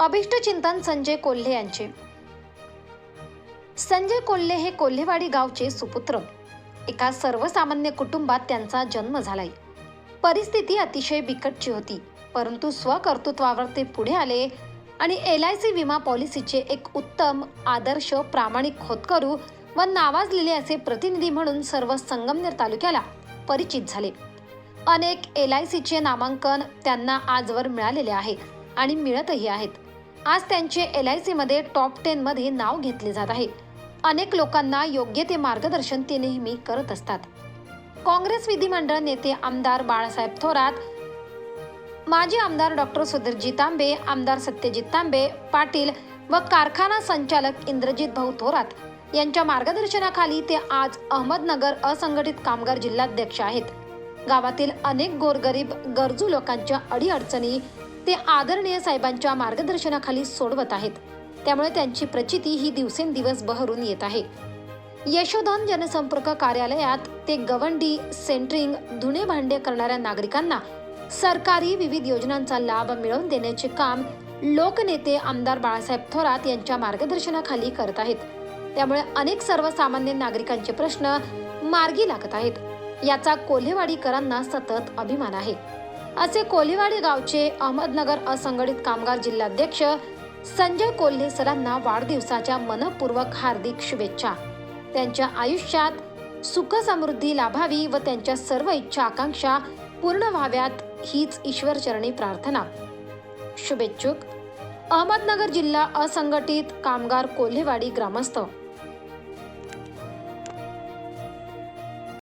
अभिष्टचिंतन संजय कोल्हे यांचे. संजय कोल्हे हे कोल्हेवाडी गावचे सुपुत्र. एका सर्वसामान्य कुटुंबात त्यांचा जन्म झालाय. परिस्थिती अतिशय बिकटची होती परंतु स्वकर्तृत्वावर ते पुढे आले आणि एल आय सी विमा पॉलिसीचे एक उत्तम आदर्श प्रामाणिक खोतकरू व नावाजलेले असे प्रतिनिधी म्हणून सर्व संगमनेर तालुक्याला परिचित झाले. अनेक एल आय सीचे नामांकन त्यांना आजवर मिळालेले आहे आणि मिळतही आहेत. आज त्यांचे एल आय सीमध्ये टॉप टेनमध्ये नाव घेतले जात आहे. अनेक लोकांना योग्य ते मार्गदर्शन ते नेहमी करत असतात. काँग्रेस विधिमंडळ नेते आमदार बाळासाहेब थोरात माजी आमदार डॉक्टर सुधीरजी तांबे आमदार सत्यजित तांबे पाटील व कारखाना संचालक इंद्रजित भाऊ थोरात यांच्या मार्गदर्शनाखाली ते आज अहमदनगर असंघटित कामगार जिल्हाध्यक्ष आहेत. गावातील अनेक गोरगरीब गरजू लोकांच्या अडीअडचणी ते आदरणीय साहेबांच्या मार्गदर्शनाखाली सोडवत आहेत. त्यामुळे त्यांची प्रचिती ही दिवसेंदिवस बहरून येत आहे. यशोधन जनसंपर्क कार्यालयात ते गवंडी सेंटरिंग धुणे भांडे करणाऱ्या नागरिकांना सरकारी विविध योजनांचा लाभ मिळवून देण्याचे काम लोकनेते आमदार बाळासाहेब थोरात यांच्या मार्गदर्शनाखाली करत आहेत. त्यामुळे अनेक सर्वसामान्य नागरिकांचे प्रश्न मार्गी लागत आहेत. याचा कोल्हेवाडीकरांना सतत अभिमान आहे. असे कोल्हेवाडी गावचे अहमदनगर असंघटित कामगार जिल्हाध्यक्ष संजय कोल्हे सरांना वाढदिवसाच्या मनपूर्वक हार्दिक शुभेच्छा. त्यांच्या आयुष्यात सुख समृद्धी लाभावी व त्यांच्या सर्व इच्छा आकांक्षा पूर्ण व्हाव्यात हीच ईश्वरचरणी प्रार्थना. शुभेच्छुक. अहमदनगर जिल्हा असंघटित कामगार कोल्हेवाडी ग्रामस्थ.